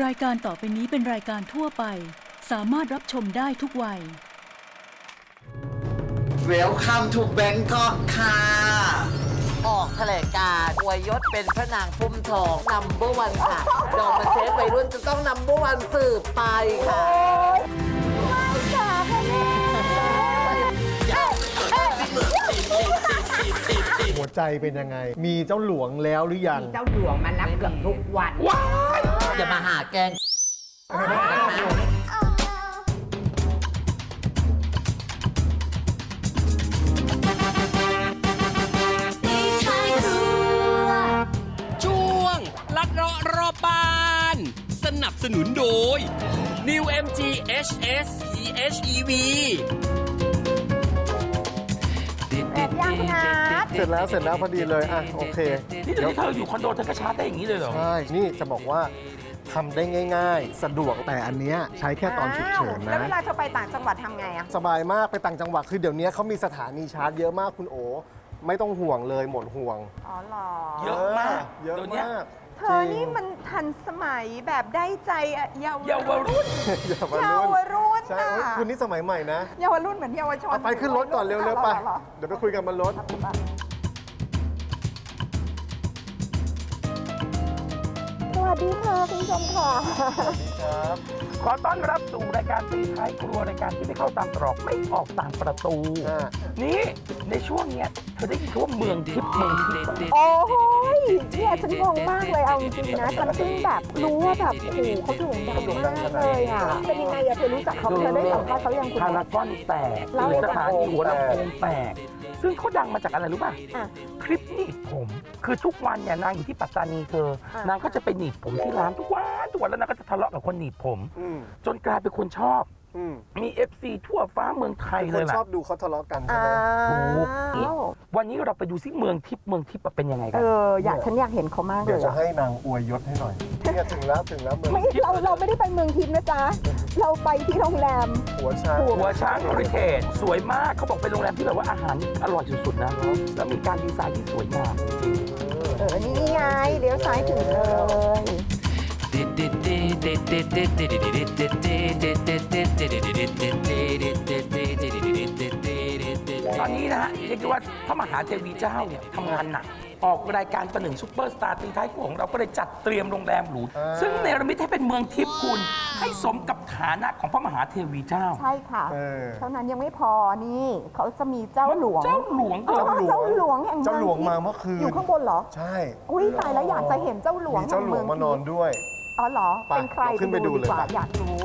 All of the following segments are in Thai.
รายการต่อไปนี้เป็นรายการทั่วไป สามารถรับชมได้ทุกวัย Welcome to Bangkok ค่ะ ออกแถลงการณ์อวยยศเป็นพระนางพุ่มทองนัมเบอร์วันค่ะ ดอกมันเทสวัยรุ่นจะต้องนัมเบอร์วันสืบไปค่ะ หัวใจเป็นยังไง มีเจ้าหลวงแล้วหรือยัง เจ้าหลวงมารับเกือบทุกวัน อย่ามาหาแกงช่วง ลัดเลาะรอบบ้าน สนับสนุนโดย New MG HS EHEV เสร็จแล้วเสร็จแล้วพอดีเลยอะโอเค นี่เดี๋ยวนี้เธออยู่คอนโดเธอก็ชาร์จได้อย่างนี้เลยเหรอ ใช่ นี่จะบอกว่า ทำได้ง่าย ๆ สะดวกแต่อันเนี้ยใช้แค่ตอนฉุกเฉินแล้วนะเวลาจะไปต่างจังหวัดทำไงอะ สบายมากไปต่างจังหวัดคือเดี๋ยวนี้เขามีสถานีชาร์จเยอะมากคุณโอ ไม่ต้องห่วงเลยหมดห่วง อ๋อเหรอ เยอะมากเยอะเดี๋ยวเนี้ยมากเธอนี่มันทันสมัยแบบได้ใจอะเยาวเยาวรุ่นอย่ามาเยารุ่นวรุ่นใช่อะเฮ้ยคุณนี่สมัยใหม่นะ เยาวรุ่นเหมือนเยาวชนเอาไปขึ้นรถก่อนเร็วๆไปหรอเดี๋ยวไปคุยกันบนรถส วัสดีค่ะคุณผู้ชมค่ะ ครับขอต้อนรับสู่รายการตีท้ายครัวรายการที่ไม่เข้าตามตรอกไม่ออกตามประตูอ่านี่ในช่วงเนี้ยเธอได้ยินคำว่าเมืองทิพย์เมืองทิพย์อะโอ้โห เนี่ยฉันงงมากเลยเอาจริงๆนะฉันเพิ่งแบบรู้ว่าแบบโอ้โหเขาโด่งดังมากเลยอะเป็นยังไงอะเธอรู้จักเขาเธอได้สัมภาษณ์เขายังคุณ พารากอนแตกเล่าให้สฟังถานีหัวลำโพงแตก ซึ่งเขาดังมาจากอะไรรู้ป่ะ อะ คลิปหนีบผม คือทุกวันเนี่ยนางอยู่ที่ปัตตานีเธอ อะ นางก็จะไปหนีบผมที่ร้านทุกวันทุกวันแล้วนางก็จะทะเลาะกับคนหนีบผมอืมจนกลายเป็นคนชอบ อืมมี FC ทั่วฟ้าเมืองไทยคเลยนล่ะชอบดูเขาทะเลาะกันใช่อ้าไหมถูกววันนี้เราไปดูซิเมืองทิพย์เมืองทิพย์เป็นยังไงกัเอน ออยากฉันอยากเห็นเขามากเลเดี๋ยวยจะอะให้นางอวยยศให้หน่อยเนี่ยถึงแล้วถึงแล้วเมืองไม่เราเราไม่ได้ไปเมืองทิพย์นะจ๊ะ เราไปที่โรงแรม หัวช้างหัวช้างบริเทศสวยมากเขาบอกเป็นโรงแรมที่แบบว่าอาหารอร่อยสุดๆนะแล้วมีการดีไซน์ที่สวยงามจริงเออนี่ไงเลี้ยวซ้ายถึงเลย ตอนนี้นะฮะเรียกได้ว่าพระมหาเทวีเจ้าเนี่ยทำงานหนัก ออกรายการประหนึ่งซุปเปอร์สตาร์ตีท้ายครัวของเราก็เลยจัดเตรียมโรงแรมหรู ซึ่งเนรมิตให้เป็นเมืองทิพย์คุณ ให้สมกับฐานะของพระมหาเทวีเจ้า ใช่ค่ะ เออ เท่านั้นยังไม่พอนี่ เขาจะมีเจ้าหลวง เจ้าหลวงเออ เจ้าเจ้าหลวงแห่งเจ้าหลวงทิพย์มาเมื่อคืน อยู่ข้างบนเหรอ ใช่ อุ้ยตายแล้วอยากจะเห็นเจ้าหลวงมีเจ้าหลวงมานอนด้วย อ๋อเหรอ ไปเป็นใครเราขึ้นไปดูเลยกว่าไป อยากรู้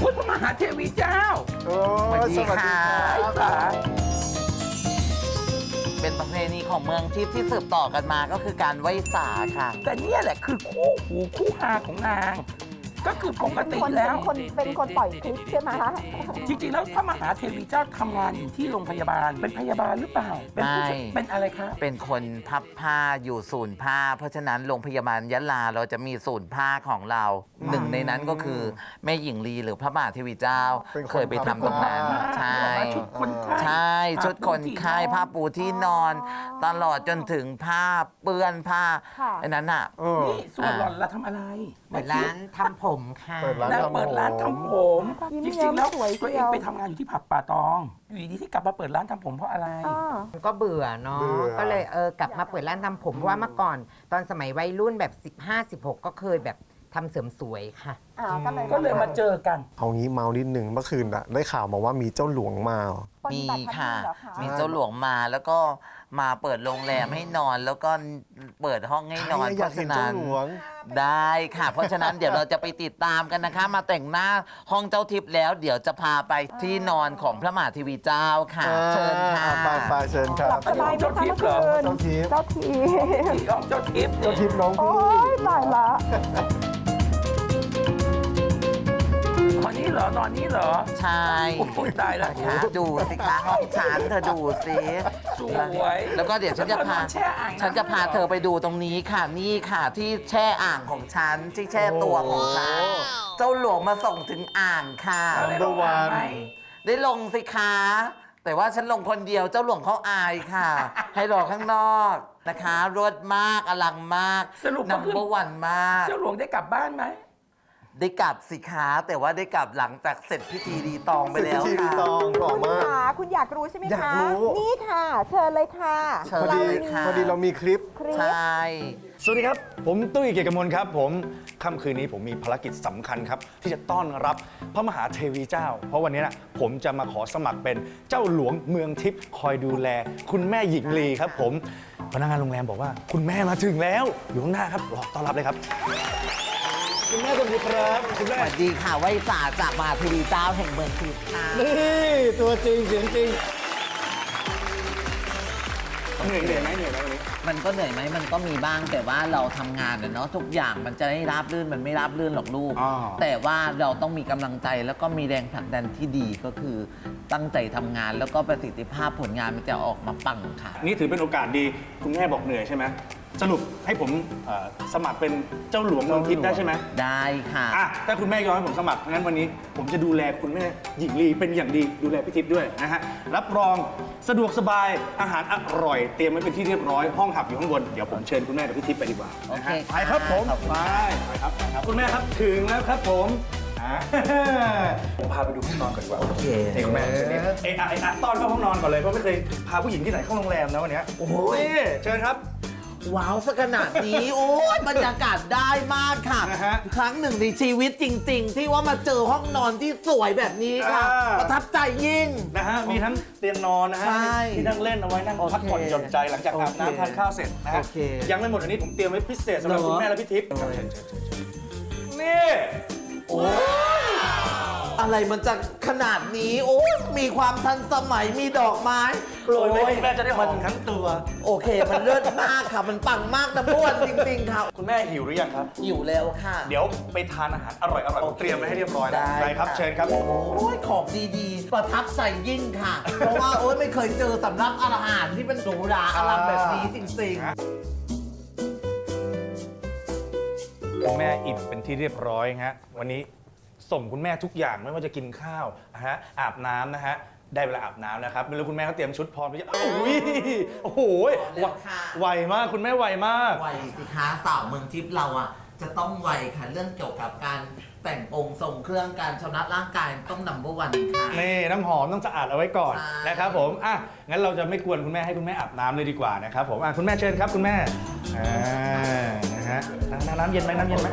พุทธมหาเทวีเจ้าโอ้สวัสดีค่ะครับ เป็นประเพณีของเมืองทิพย์ที่สืบต่อกันมาก็คือการไหว้สาค่ะ แต่เนี่ยแหละคือคู่หูคู่หาของนาง ก็คือปกติเป็นคนแล้วเป็นคนเป็นคนปล่อยคลิปใช่ไหมคะ จริงๆแล้วพระมหาเทวีเจ้าทำงานอยู่ที่โรงพยาบาล เป็นพยาบาลหรือเปล่า เป็นผู้ไม่ เป็นอะไรคะ เป็นคนพับผ้าอยู่ศูนย์ผ้า เพราะฉะนั้นโรงพยาบาลยะลาเราจะมีศูนย์ผ้าของเรา หนึ่งในนั้นก็คือแม่หญิงลีหรือพระมหาเทวีเจ้า เป็นคนเคยไปทำตรงนั้นพับผ้า ใช่ ชุดคนไข้ ใช่ชุดคนไข้ผ้าปูที่นอน ตลอดจนถึงผ้าเปื้อนผ้าค่ะไอ้นั้นอะ เออ นี่ส่วนหล่อนละทำอะไรเปิดร้านทำผมค่ะ เปิดร้าน นางทำเปิดร้านทำผมยิ้มจริงๆแล้วสวยเชียว ตัวเองไปทำงานอยู่ที่ผับป่าตอง อยู่ดีๆที่กลับมาเปิดร้านทำผมเพราะอะไรอ่าก็เบื่อเนาะเบื่อ ก็เลยเออกลับมาเปิดร้านทำผมเพราะว่าเมื่อก่อน ตอนสมัยวัยรุ่นแบบ 15 16 ก็เคยแบบ ทำเสริมสวยค่ะอ่าก็เลยก็เลยมาเจอกัน เอางี้เมานิดหนึ่งเมื่อคืนอะได้ข่าวมาว่ามีเจ้าหลวงมาเหรอ ปฏิมีบัติธรรค่ะเหรอคะมีเจ้าหลวงมาแล้วก็มาเปิดโรงแรมให้นอนแล้วก็เปิดห้องให้นอนใครอยากเห็นเจ้าหลวง ได้ค่ะ เพราะฉะนั้นเดี๋ยวเราจะไปติดตามกันนะคะ มาแต่งหน้าห้องเจ้าทิพย์แล้ว เดี๋ยวจะพาไปที่นอนของพระมหาเทีวีเจ้าค่ะ เชิญค่ะ อ่าไปไปเชิญครัหลับบสบายไหมเจ้าคะทิพเมื่ย์อเหรอคืนเจ้าทิพย์ เจ้าทิพย์ที่ออกเจ้าทิพย์เจ้าทิพย์น้องโอ้พี่ ยตายละ นนี้เหรอนอนนี้เหรอใช่โอ้ยตายแล้วค่ะดูสิคะห้องฉันเธอดูสิสวยแล้วก็เดี๋ยวฉันจะพา แล้วเธอนอนแช่อ่างน้ำฉันจะพาเธอไปดูตรงนี้ค่ะนี่ค่ะที่แช่อ่างของฉันที่แช่ตัวของฉันเจ้าหลวงมาส่งถึงอ่างค่ะนัมเบอร์วันได้ลงสิคะ แต่ว่าฉันลงคนเดียวเจ้าหลวงเขาอายค่ะ ให้รอข้างนอกนะคะรวดมากอลังมากสรุปก็นัมคือเบอร์วันมาก เจ้าหลวงได้กลับบ้านไหม ได้กลับสิคะแต่ว่าได้กลับหลังจากเสร็จพิธีรีตองไปแล้วสิบพิธีรีค่ะ ตองหล่อคุณมากขาคุณอยากรู้ใช่ไหมอยากคะ รู้ นี่ค่ะ เชิญเลยค่ะเชิญพอเลดียค่ะ พอดีเรามีคลิป คลิป ใช่ สวัสดีครับ ผมตุ้ยเกียรติกมลครับ ผมค่ำคืนนี้ผมมีภารกิจสำคัญครับ ที่จะต้อนรับพระมหาเทวีเจ้า เพราะวันนี้นะผมจะมาขอสมัครเป็นเจ้าหลวงเมืองทิพย์คอยดูแล คุณแม่หญิงลีครับ ผมพนักงานโรงแรมบอกว่า คุณแม่มาถึงแล้ว อยู่ข้างหน้าครับรอต้อนรับเลยครับ คุณแม่สวัสดีครับคุณสแม่วัสดีค่ะไว้สาจากมหาเทวีเจ้าแห่งเมืองทิพย์ค่ะนี่ตัวจริงเสียงจริงเหนื่อยเหนื่อยไหมเหนื่อยไหมวันนี้มันก็เหนื่อยไหมมันก็มีบ้างแต่ว่าเราทำงานอะเนาะทุกอย่างมันจะได้ราบรื่นมันไม่ราบรื่นหรอกลูกอ๋อแต่ว่าเราต้องมีกำลังใจแล้วก็มีแรงผลักดันที่ดีก็คือตั้งใจทำงานแล้วก็ประสิทธิภาพผลงานมันจะออกมาปังค่ะ นี่ถือเป็นโอกาสดีคุณแม่บอกเหนื่อยใช่ไหม สรุปให้ผมเอ่อสมัครเป็นเจ้าหลวงเมืองทิพย์ได้ใช่ไหมได้ค่ะ อะถ้าคุณแม่ยอมให้ผมสมัครงั้นวันนี้ ผมจะดูแลคุณแม่หญิงลีเป็นอย่างดีดูแลพี่ทิพย์ด้วยนะฮะรับรองสะดวกสบายอาหารอร่อย เตรียมไว้เป็นที่เรียบร้อยห้องหับอยู่ข้างบนเดี๋ยวผมเชิญคุณแม่กับพี่ทิพย์ไปดีกว่านะฮะโอเคค่ะไปครับผมขอบคุณไปไปครับไปครับคุณแม่ครับถึงแล้วครับผมอ่า ผมพาไปดูห้องนอนก่อนดีกว่า โอเคนี่คุณแม่เชิญนี่เอะอะเอะอะต้อนเข้าห้องนอนก่อนเลยเพราะไม่เคยพาผู้หญิงที่ไหนเข้าโรงแรมนะวันเนี้ยโอ้โหเชิญครับ ว้าวสักขนาดนี้ โอ้ยบรรยากาศได้มากค่ะ นะฮะครั้งหนึ่งในชีวิตจริง ๆ ที่ว่ามาเจอห้องนอนที่สวยแบบนี้ค่ะ อ่า ประทับใจยิ่ง นะฮะ มีทั้งเตียงนอนนะฮะใช่ที่นั่งเล่นเอาไว้นั่งโอเคพักผ่อนหย่อนใจหลังจากอาบโอเคน้ำทานข้าวเสร็จนะฮะ โอเคยังไม่หมดอันนี้ผมเตรียมไว้พิเศษสำหรับเหรอ คุณแม่และพี่ทิพย์โอ้ยเชิญเชิญเชิญเชิญนี่ โอ้ย อะไรมันจะขนาดนี้ โอ้ยมีความทันสมัยมีดอกไม้โปรยไว้คุณแม่จะได้หอมนทั้งตัว โอเค มันเลิศมากค่ะ มันปังมากนะบ้วนจริงๆค่ะคุณแม่หิวหรือยังครับ อยู่แล้วค่ะ เดี๋ยวไปทานอาหารอร่อยๆผมเตรียมไว้ให้เรียบร้อยแล้วได้ไปครับค่ะเชิญครับ โอ้ยของดีๆ ประทับใจยิ่งค่ะ เพราะว่าโอ้ยไม่เคยเจอสำรับอาหารที่เป็นหรูหราอลังแบบนี้จริงคุณแม่อิ่มเป็นที่เรียบร้อยฮะวันนี้ ส่งคุณแม่ทุกอย่างไม่ว่าจะกินข้าวนะฮะอาบน้ำนะฮะได้เวลาอาบน้ำนะครับไม่รู้คุณแม่เขาเตรียมชุดพร้อมหรือยังโอ้ยโอ้โหพร้อมแล้วค่ะ ไวมากคุณแม่ไวมากๆไวสิคะสาวเมืองทิพย์เราอะ จะต้องไวค่ะ เรื่องเกี่ยวกับการแต่งองค์ทรงเครื่องการชำระร่างกายต้องนัมเบอร์วันค่ะ นี่น้ำหอมต้องสะอาดเอาไว้ก่อนใช่ นะครับผมอะงั้นเราจะไม่กวนคุณแม่ให้คุณแม่อาบน้ำเลยดีกว่านะครับผมอะคุณแม่เชิญครับคุณแม่อ่า นะฮะน้ำน้ำเย็นไหมน้ำเย็นไหม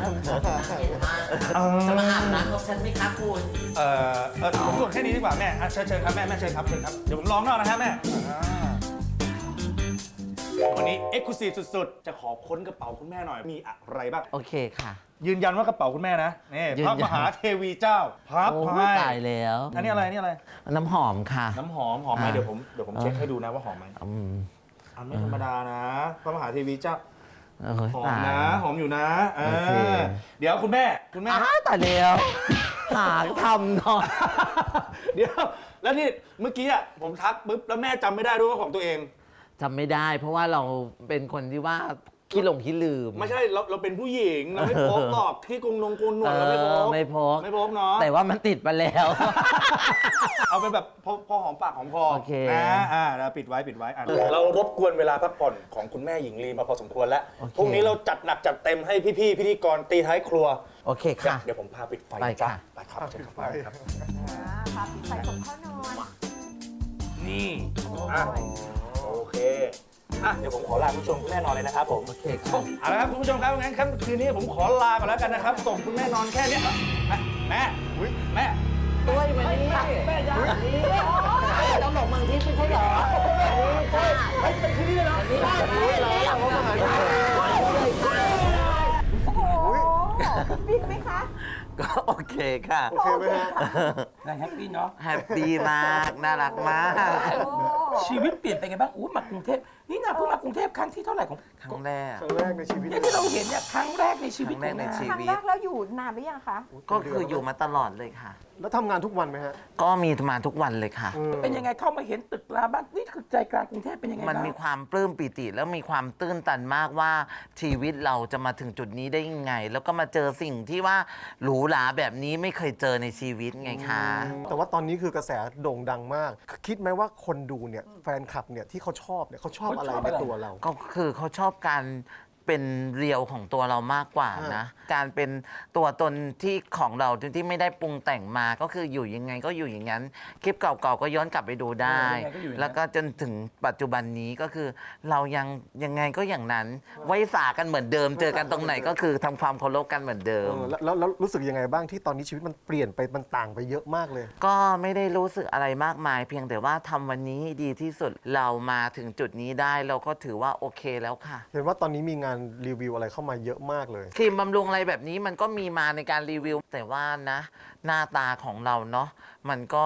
เออจะมาอาบน้ำกับฉันไหมคะคุณเอ่อเออผมกดแค่นี้ดีกว่าแม่อะเชิญเชิญครับแม่แม่เชิญครับเชิญครับเดี๋ยวผมลองนอกนะครับแม่อ่าวันนี้เอ็กซ์คลูซีฟสุดๆ จะขอค้นกระเป๋าคุณแม่หน่อยมีอะไรบ้าง โอเคค่ะ ยืนยันว่ากระเป๋าคุณแม่นะนี่ยืนพยัระน มหาเทวีเจ้าพับโอ้ไพ่ตายแล้ว อันนี้อะไรอันนี่อะไร น้ำหอมค่ะ น้ำหอมหอมไหมอ่า เดี๋ยวผมเดี๋ยวผมเช็คให้ดูนะว่าหอมไหมอืม อันไม่ธรรมดานะ พระมหาเทวีเจ้า โอ้ยหอมตาย นะหอมอยู่นะเอโอเค อเดี๋ยวคุณแม่คุณแม่ อ้าวตายแล้วหาทำหน่อยเดี๋ยว แล้วนี่เมื่อกี้อะผมทักปุ๊บแล้วแม่จำไม่ได้ด้วยว่าของตัวเอง จำไม่ได้ เพราะว่าเราเป็นคนที่ว่า ขี้หลงขี้ลืมไม่ใช่เราเราเป็นผู้หญิงเราไม่พกหรอกที่กรุงนงกรุงหนวดเราไม่พเอกอไม่พกไม่พกเนาะแต่ว่ามันติดมาแล้ว เอาไปแบบพอพอหอมปากหอมคอโอเค นะอ่าเราปิดไว้ปิดไว้อะเรารบกวนเวลาพักผ่อนของคุณแม่หญิงลีมาพอสมควรแล้วโอเค พรุ่งนี้เราจัดหนักจัดเต็มให้พี่ๆพิธีกรตีท้ายครัว โอเคค่ะ เดี๋ยวผมพาปิดไฟไปจ้ะค่ะ ไปครับเชิญครับไปครับพาปิดไฟส่งเข้านอนนี่ อะโอเค อะเดี๋ยวผมขอลาคุณผู้ชมคุณแม่นอนเลยนะครับผม โอเคค่ะเอาละครับคุณผู้ชมครับงั้นค่ำคืนนี้ผมขอลาก่อนแล้วกันนะครับส่งคุณแม่นอนแค่เนี้ยแม่แม่อุ๊ยแม่ด้วยมานี่แม่ยังเราหลงเมืองทิพย์ไม่ใช่เหรอไปไปคืนนี้เลยนะโอ้โหฟินไหมคะ ก็โอเคค่ะ โอเคไหมฮะนางแฮปปี้เนาะ แฮปปี้มาก น่ารักมาก ชีวิตเปลี่ยนไปไงบ้างอู้มากรุงเทพนี่นางเพิ่งมากรุงเทพครั้งที่เท่าไหร่ของครั้งแรก ครั้งแรกในชีวิตเนี่ยที่เราเห็นเนี่ยครั้งแรกในชีวิตครั้งแรกในของนางชีครั้งวิแรตกแล้วอยู่นานหรือยังคะ ก็คืออยู่มาตลอดเลยค่ะ แล้วทำงานทุกวันไหมฮะก็มีมาทุกวันเลยค่ะ อืมเป็นยังไงเข้ามาเห็นตึกราบ้านนี่คือใจกลางกรุงเทพเป็นยังไงมันบ้างมีความปลื้มปิติแล้วมีความตื้นตันมากว่าชีวิตเราจะมาถึงจุดนี้ได้ยังไง แล้วก็มาเจอสิ่งที่ว่าหรูหราแบบนี้ไม่เคยเจอในชีวิตไงคะ แต่ว่าตอนนี้คือกระแสโด่งดังมาก คิดไหมว่าคนดูเนี่ยแฟนคลับเนี่ยที่เขาชอบเนี่ยเขาชอบอะไรในตัวเรา ก็คือเขาชอบการ เป็นเรียวของตัวเรามากกว่านะ การเป็นตัวตนที่ของเราที่ไม่ได้ปรุงแต่งมาก็คืออยู่ยังไงก็อยู่อย่างนั้น คลิปเก่าๆก็ย้อนกลับไปดูได้ เออยังไงก็อยู่อย่างนั้น แล้วก็จนถึงปัจจุบันนี้ก็คือ เรายังยังไงก็อย่างนั้น ไว้สากันเหมือนเดิม เจอกันตรงไหนก็คือทำความเคารพกันเหมือนเดิเอม อแล้วแล้วแล้วรู้สึกยังไงบ้างที่ตอนนี้ชีวิตมันเปลี่ยนไปมันต่างไปเยอะมากเลย ก็ไม่ได้รู้สึกอะไรมากมาย เพียงแต่ว่าทำวันนี้ดีที่สุดเรามาถึงจุดนี้ได้เราก็ถือว่าโอเคแล้วค่ะ เห็นว่าตอนนี้มีงานรีวิวอะไรเข้ามาเยอะมากเลย ครีมบำรุงอะไรแบบนี้มันก็มีมาในการรีวิว แต่ว่านะ หน้าตาของเราเนาะ มันก็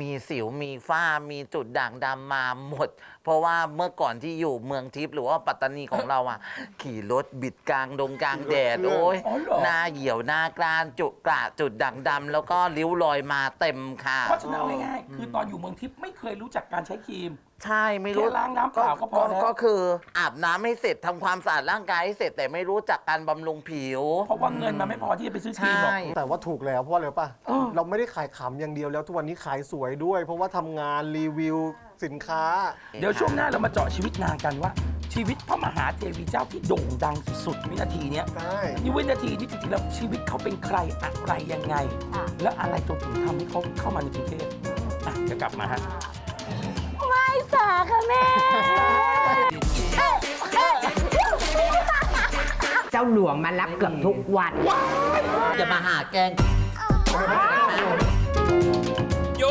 มีสิวมีฝ้ามีจุดด่างดำมาหมด เพราะว่าเมื่อก่อนที่อยู่เมืองทิพย์หรือว่าปัตตานีของเราอะ ขี่รถบิดกลางดงกลางแดดโอ้ยอ๋อเหรอ หน้าเหี่ยวหน้ากรานจุดกระจุดด่างดำแล้วก็ริ้วรอยมาเต็มค่ะ เพราะฉะนั้นเอาง่ายๆคือตอนอยู่เมืองทิพย์ไม่เคยรู้จักการใช้ครีม ใช่ไม่รู้แค่ล้างน้ำเปล่าก็พอแล้ว ก็คืออาบน้ำให้เสร็จทำความสะอาดร่างกายให้เสร็จแต่ไม่รู้จักการบำรุงผิว เพราะว่าเงินมันไม่พอที่จะไปซื้อครีมหรอกใช่แต่ว่าถูกแล้วเพราะอะไรรู้ป่ะเราไม่ได้ขายขำอย่างเดียวแล้วทุกวันนี้ขายสวยด้วย เพราะว่าทำงานรีวิวสินค้า เดี๋ยวช่วงหน้าเรามาเจาะชีวิตนางกันว่า ชีวิตพระมหาเทวีเจ้าที่โด่งดังสุดๆวินาทีเนี้ยใช่ นี่วินาทีนี้จริงๆแล้วชีวิตเขาเป็นใครอะไรยังไงและอะไรจนถึงทำให้เขาเข้ามาในกรุงเทพอะเดี๋ยวกลับมาฮะ ไม่สาค่ะแม่ เจ้าหลวงมารับเกือบทุกวัน อย่ามาหาแกงโย